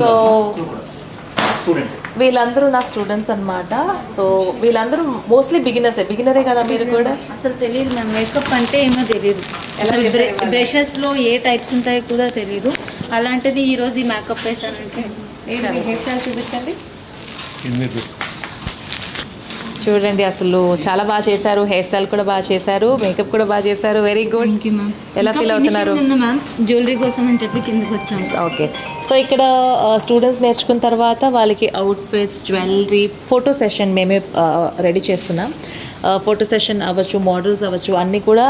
So వీళ్ళందరూ నా students అన్నమాట. సో వీళ్ళందరూ మోస్ట్లీ బిగినర్సే బిగినరే కదా మీరు కూడా? అసలు తెలియదు మ్యామ్ మేకప్ అంటే ఏమో తెలియదు అసలు బ్రషెస్లో ఏ టైప్స్ ఉంటాయో కూడా తెలియదు అలాంటిది ఈరోజు ఈ మేకప్ వేసానంటే హెయిర్ స్టైల్ చూపించండి చూడండి అసలు చాలా బాగా చేశారు. హెయిర్ స్టైల్ కూడా బాగా చేశారు. మేకప్ కూడా బాగా చేశారు. వెరీ గుడ్ ఎలా ఫీల్ అవుతున్నారు? జ్యువెలరీ కోసం అని చెప్పి కిందకి వచ్చాము ఓకే సో ఇక్కడ స్టూడెంట్స్ నేర్చుకున్న తర్వాత వాళ్ళకి అవుట్ఫిట్స్ జ్యువెలరీ ఫోటో సెషన్ మేమే రెడీ చేస్తున్నాం. ఫోటో సెషన్ అవ్వచ్చు మోడల్స్ అవ్వచ్చు అన్నీ కూడా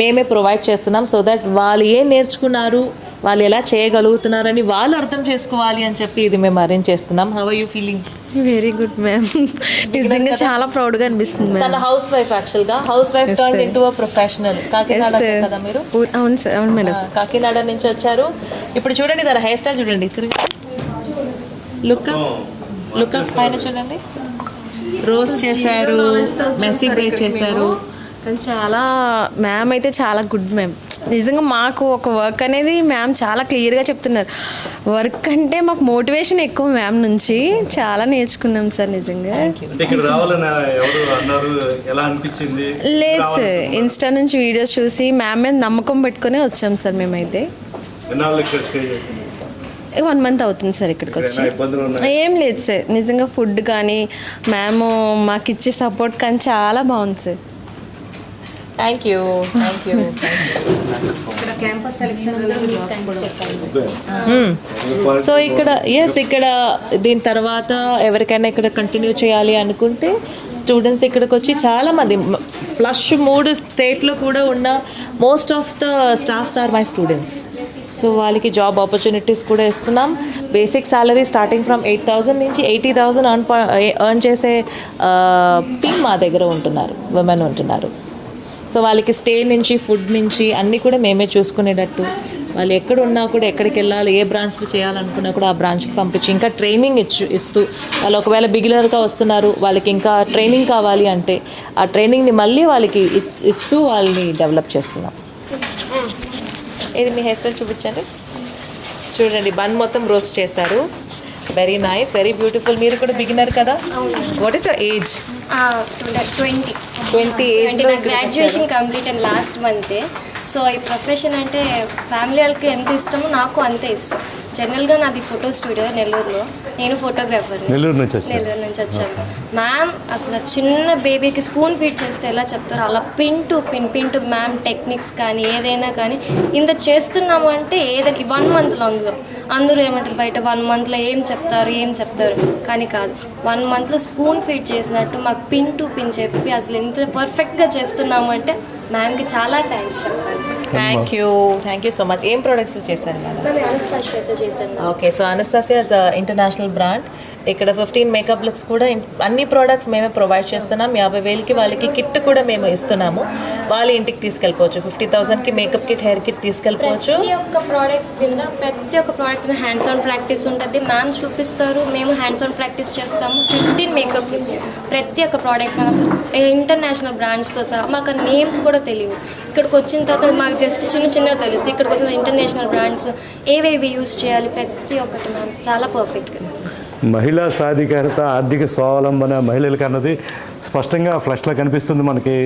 మేమే ప్రొవైడ్ చేస్తున్నాం సో దట్ వాళ్ళు ఏం నేర్చుకున్నారు వాళ్ళు ఎలా చేయగలుగుతున్నారని వాళ్ళు అర్థం చేసుకోవాలి అని చెప్పి ఇది మేము అరేంజ్ చేస్తున్నాం. How are you feeling very good ma'am నిజంగా చాలా ప్రౌడ్గా అనిపిస్తుంది తన హౌస్ వైఫ్ యాక్చువల్గా housewife turn. Into professional Kakinada కదా మీరు? అవును సార్ అవును మేడం కాకినాడ నుంచి వచ్చారు. ఇప్పుడు చూడండి తన హెయిర్ స్టైల్ చూడండి లుక్ లుక్ పైన చూడండి. రోజ్ చేశారు మెస్సీ బ్రేడ్ చేశారు. కానీ చాలా మ్యామ్ అయితే చాలా గుడ్ మ్యామ్ నిజంగా మాకు ఒక వర్క్ అనేది మ్యామ్ చాలా క్లియర్గా చెప్తున్నారు. వర్క్ అంటే మాకు మోటివేషన్ ఎక్కువ మ్యామ్ నుంచి. చాలా నేర్చుకున్నాం సార్ నిజంగా. అంటే ఇక్కడ రావాలని ఎవరు అన్నారు? ఎలా అనిపించింది? లేదు సార్. ఇన్స్టా నుంచి వీడియోస్ చూసి మ్యామ్ మీద నమ్మకం పెట్టుకునే వచ్చాం సార్ మేమైతే ఎన్నాళ్ళు ఇక్కడ స్టే చేసింది వన్ మంత్ అవుతుంది సార్ ఇక్కడికి వచ్చి. ఏం లేదు సార్. నిజంగా ఫుడ్ కానీ మ్యామ్ మాకు ఇచ్చే సపోర్ట్ కానీ చాలా బాగుంది sir. Thank you thank you so ఇక్కడ ఎస్ ఇక్కడ దీని తర్వాత ఎవరికైనా ఇక్కడ కంటిన్యూ చేయాలి అనుకుంటే స్టూడెంట్స్ ఇక్కడికి వచ్చి చాలామంది ప్లస్ మూడు స్టేట్లో కూడా ఉన్న most of the staffs are my students so వాళ్ళకి జాబ్ ఆపర్చునిటీస్ కూడా ఇస్తున్నాం. Basic salary starting from eight thousand నుంచి ఎయిటీ థౌజండ్ అర్న్ ఎర్న్ చేసే టీమ్ మా దగ్గర ఉంటున్నారు ఉమెన్ ఉంటున్నారు. సో వాళ్ళకి స్టే నుంచి ఫుడ్ నుంచి అన్నీ కూడా మేమే చూసుకునేటట్టు. వాళ్ళు ఎక్కడ ఉన్నా కూడా ఎక్కడికి వెళ్ళాలి ఏ బ్రాంచ్లో చేయాలనుకున్నా కూడా ఆ బ్రాంచ్కి పంపించి ఇంకా ట్రైనింగ్ ఇచ్చు ఇస్తూ. వాళ్ళు ఒకవేళ బిగినర్గా వస్తున్నారు వాళ్ళకి ఇంకా ట్రైనింగ్ కావాలి అంటే ఆ ట్రైనింగ్ని మళ్ళీ వాళ్ళకి ఇస్తూ వాళ్ళని డెవలప్ చేస్తున్నాం. ఇది మీ హెయిర్ స్టైల్ చూపించండి. చూడండి బన్ మొత్తం రోస్ట్ చేశారు. వెరీ నైస్ వెరీ బ్యూటిఫుల్ మీరు కూడా బిగినర్ కదా? What is your age twenty twenty నా గ్రాడ్యుయేషన్ కంప్లీట్ అండ్ లాస్ట్ మంతే సో ఈ ప్రొఫెషన్ అంటే ఫ్యామిలీ వాళ్ళకి ఎంత ఇష్టమో నాకు అంతే ఇష్టం. జనరల్గా నాది ఫోటో స్టూడియో నెల్లూరులో. నేను ఫోటోగ్రాఫర్ నెల్లూరు నుంచి నెల్లూరు నుంచి వచ్చాను. మ్యామ్ అసలు చిన్న బేబీకి స్పూన్ ఫీడ్ చేస్తే ఎలా చెప్తారో అలా pin to pin pin to ma'am techniques కానీ ఏదైనా కానీ ఇంత చేస్తున్నాము అంటే ఏదైనా వన్ మంత్లో అందులో. అందరూ ఏమంటారు బయట వన్ మంత్లో ఏం చెప్తారు ఏం చెప్తారు? కానీ కాదు. వన్ మంత్లో స్పూన్ ఫీడ్ చేసినట్టు మాకు పిన్ టు పిన్ చెప్పి అసలు ఎంత పర్ఫెక్ట్గా చేస్తున్నాము అంటే మ్యామ్కి చాలా థ్యాంక్స్ చెప్పాలి. Thank you thank you so much ఏం ప్రొడక్ట్స్ చేశారు మేడం చేశాను. Okay so Anastasia's international brand ఇక్కడ ఫిఫ్టీన్ మేకప్ లుక్స్ కూడా అన్ని ప్రోడక్ట్స్ మేమే ప్రొవైడ్ చేస్తున్నాం. యాభై వేలకి వాళ్ళకి కిట్ కూడా మేము ఇస్తున్నాము. వాళ్ళ ఇంటికి తీసుకెళ్ళిపోవచ్చు. ఫిఫ్టీ థౌసండ్కి మేకప్ కిట్ హెయిర్ కిట్ తీసుకెళ్ళిపోవచ్చు. ప్రతి ఒక్క ప్రోడక్ట్ మీద ప్రతి ఒక్క ప్రోడక్ట్ మీద హ్యాండ్స్ ఆన్ ప్రాక్టీస్ ఉంటుంది. మ్యామ్ చూపిస్తారు. మేము హ్యాండ్స్ ఆన్ ప్రాక్టీస్ చేస్తాము. ఫిఫ్టీన్ మేకప్ కిట్స్ ప్రతి ఒక్క ప్రోడక్ట్ అసలు ఇంటర్నేషనల్ బ్రాండ్స్తో సహా మాకు నేమ్స్ కూడా తెలియవు. ఇక్కడికి వచ్చిన తర్వాత మాకు జస్ట్ చిన్న చిన్నగా తెలుస్తుంది ఇక్కడికి వచ్చిన ఇంటర్నేషనల్ బ్రాండ్స్ ఏవేవి యూస్ చేయాలి ప్రతి ఒక్కటి మ్యామ్ చాలా పర్ఫెక్ట్గా మహిళా సాధికారత ఆర్థిక స్వావలంబన మహిళలకు అన్నది స్పష్టంగా ఫ్లష్లో కనిపిస్తుంది మనకి.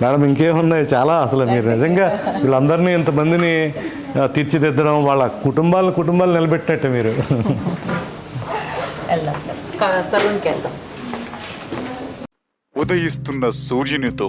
మేడం ఇంకేమున్నాయి? చాలా అసలు మీరు నిజంగా వీళ్ళందరినీ ఇంతమందిని తీర్చిదిద్దడం వాళ్ళ కుటుంబాలను కుటుంబాలు నిలబెట్టినట్టు మీరు. ఉదయిస్తున్న సూర్యునితో